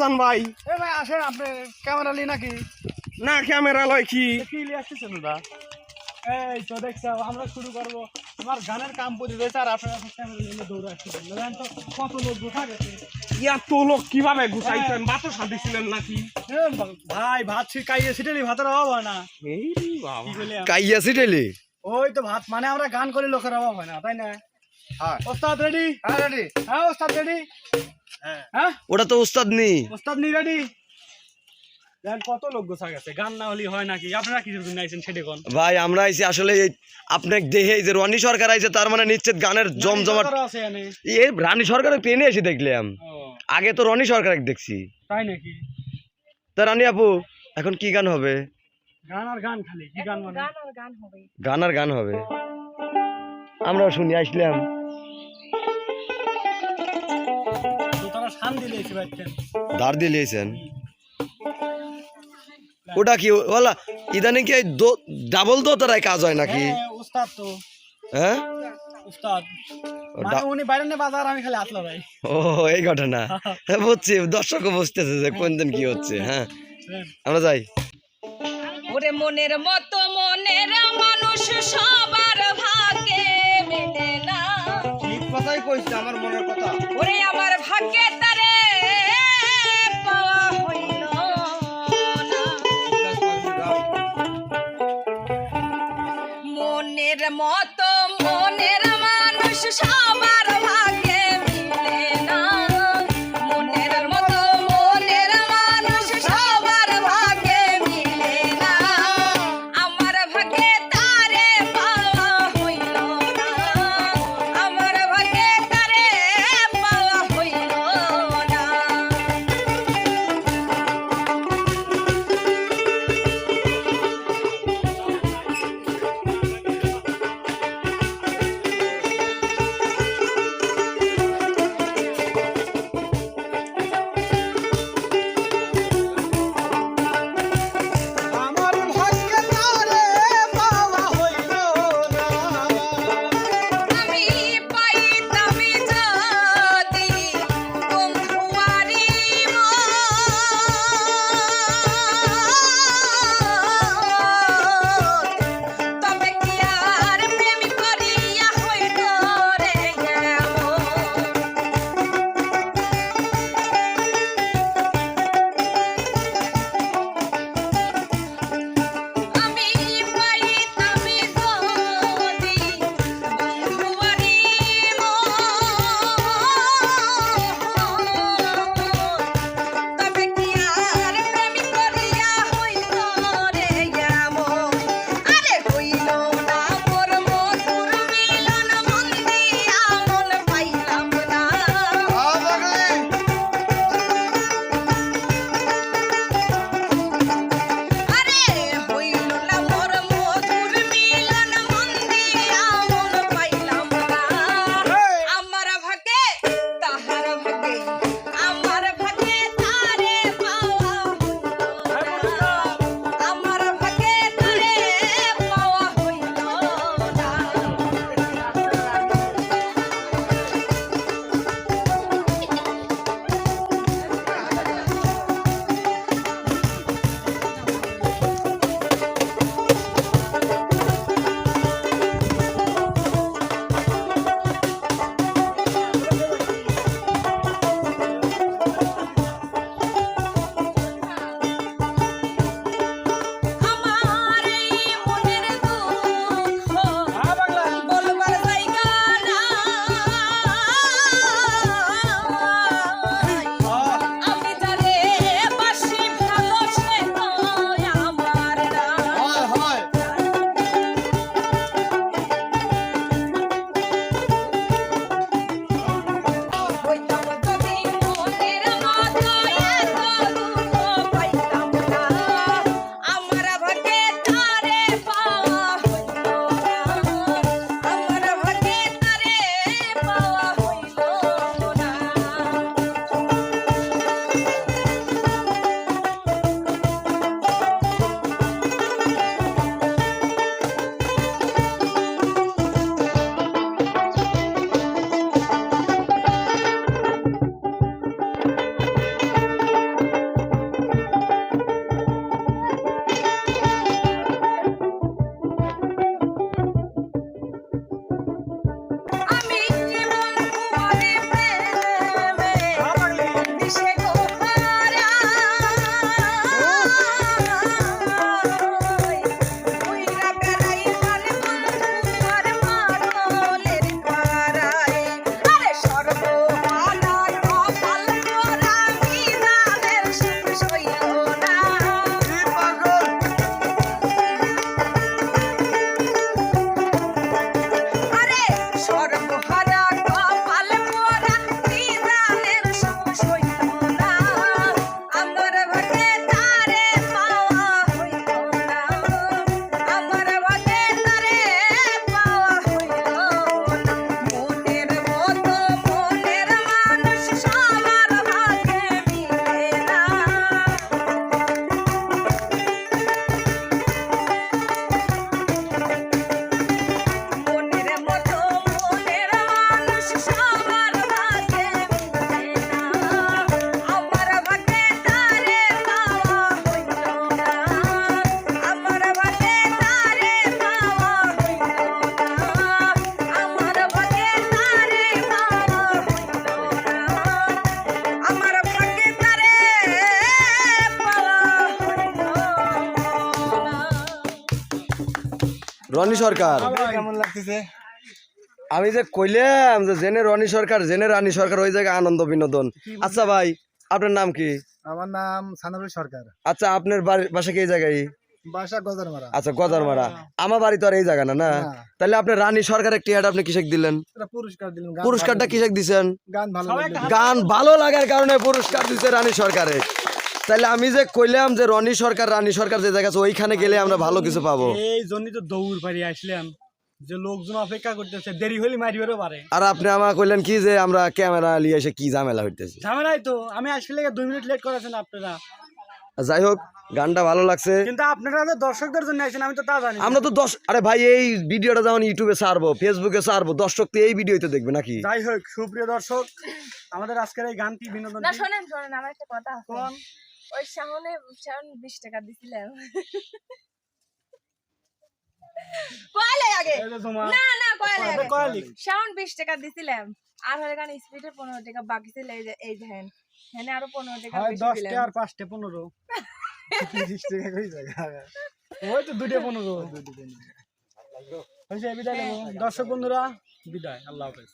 যান ভাই। এ ভাই আসেন আপনি ক্যামেরা লি নাকি? না ক্যামেরা লয় কি? কি আসতেছেন ওটা এই তো দেখছ আমরা শুরু করব। আমার গানের কাম পড়ে রয়েছে আর আপনারা ক্যামেরা নিয়ে দৌড়ে আসতেছেন। জানেন তো কত লোক গোঠা গেছে। এত লোক কীভাবে গুছাইছেন? বাতো শান্তি নাকি? এ ভাই ভাত শিখাইয়ে সিটেলি ভাতের অভাব হয় না। এই বাবা। কাইয়া সিটেলি ওই তো ভাত মানে আমরা গান করে লোকের অভাব হয় না তাই না? হ্যাঁ। ওস্তাদ রেডি? হ্যাঁ রেডি। হ্যাঁ ওস্তাদ রেডি? হ্যাঁ। ওটা তো উস্তাদ নি। ওস্তাদ নি রেডি কত লোক গোছা গেছে। গান না হলে হয় নাকি? আপনারা কি জন্য আইছেন সেটা কোন? ভাই আমরা আইছি আসলে আপনার দেহে যে রনি সরকার আইছে তার মানে নিশ্চিত গানের জমজমাট এই রানী ট্রেনে এসে দেখলাম। আগে তো রনি সরকার দেখছি। তাই নাকি? তা রানী আপু এখন কি গান হবে? গান আর গান খালি কি গান মানে? গান আর গান হবে। গান আর গান হবে। আমরাও শুনি আসলাম। ধার দিয়ে লিয়েছেন ওটা কি ওলা ইদানিং কি ডাবল দো তারাই কাজ হয় নাকি? হ্যাঁ, উস্তাদ তো। হ্যাঁ? ও মানে ডা- উনি বাইরে নিয়ে বাজার আমি খালি আসলো ভাই। ও এই ঘটনা। হ্যাঁ, বুঝছি দর্শকও বুঝতেছে যে কোন দিন কি হচ্ছে হ্যাঁ। আমরা যাই। ওরে মনের মতো মনের মানুষ সবার ভাগ্যে মেলে না। ঠিক কথাই কইছে আমার মনের কথা। ওরে আমার মতো মনের মানুষ সবার রনি সরকার। কেমন লাগতেছে? আমি যে কইলাম যে জেনে রনি সরকার জেনে রানী সরকার ওই জায়গায় আনন্দ বিনোদন। আচ্ছা ভাই আপনার নাম কি? আমার নাম সানারুল সরকার। আচ্ছা আপনার বাড়ি বাসা কি এই জায়গায়? বাসা গজারমারা। আচ্ছা গজারমারা। আমার বাড়ি তো আর এই জায়গা না না? তাহলে আপনি রানী সরকারের টিয়াটা আপনি কিসেক দিলেন? পুরস্কার পুরস্কারটা কিসেক দিছেন? গান ভালো গান ভালো লাগার কারণে পুরস্কার দিচ্ছে রানী সরকারে তাহলে আমি যে কইলাম যে রনি সরকার রানী সরকার যে জায়গা আছে ওইখানে গেলে আমরা ভালো কিছু পাবো। এই জন্যই তো দৌড় পারি আসলাম। যে লোকজন অপেক্ষা করতেছে দেরি হলে মারিবারও পারে। আর আপনি আমার কইলেন কি যে আমরা ক্যামেরা নিয়ে এসে কি ঝামেলা হইতেছে? ঝামেলাই তো আমি আসলে দুই মিনিট লেট করেছেন আপনারা। যাই হোক গানটা ভালো লাগছে। কিন্তু আপনারা তো দর্শকদের জন্য আসেন আমি তো তা জানি আমরা তো দশ আরে ভাই এই ভিডিওটা যখন ইউটিউবে ছাড়বো ফেসবুকে ছাড়বো দর্শক তো এই ভিডিওতে দেখবে নাকি? যাই হোক সুপ্রিয় দর্শক আমাদের আজকের এই গানটি বিনোদন না শোনেন শোনেন আমার একটা কথা আছে। কোন? ওই শাহনে শাহন বিশ টাকা দিছিলাম। আগে? এই যে তোমার না না কয়লে আগে। বিশ টাকা দিছিলাম। আর হলে গান স্পিডে পনেরো টাকা বাকি ছিল এই যে হ্যাঁ আরও পনেরো টাকা বেশি দশটা আর পাঁচটা পনেরো। ওই তো দুটো পনেরো। হয়েছে বিদায় দর্শক বন্ধুরা বিদায়। আল্লাহ হাফেজ।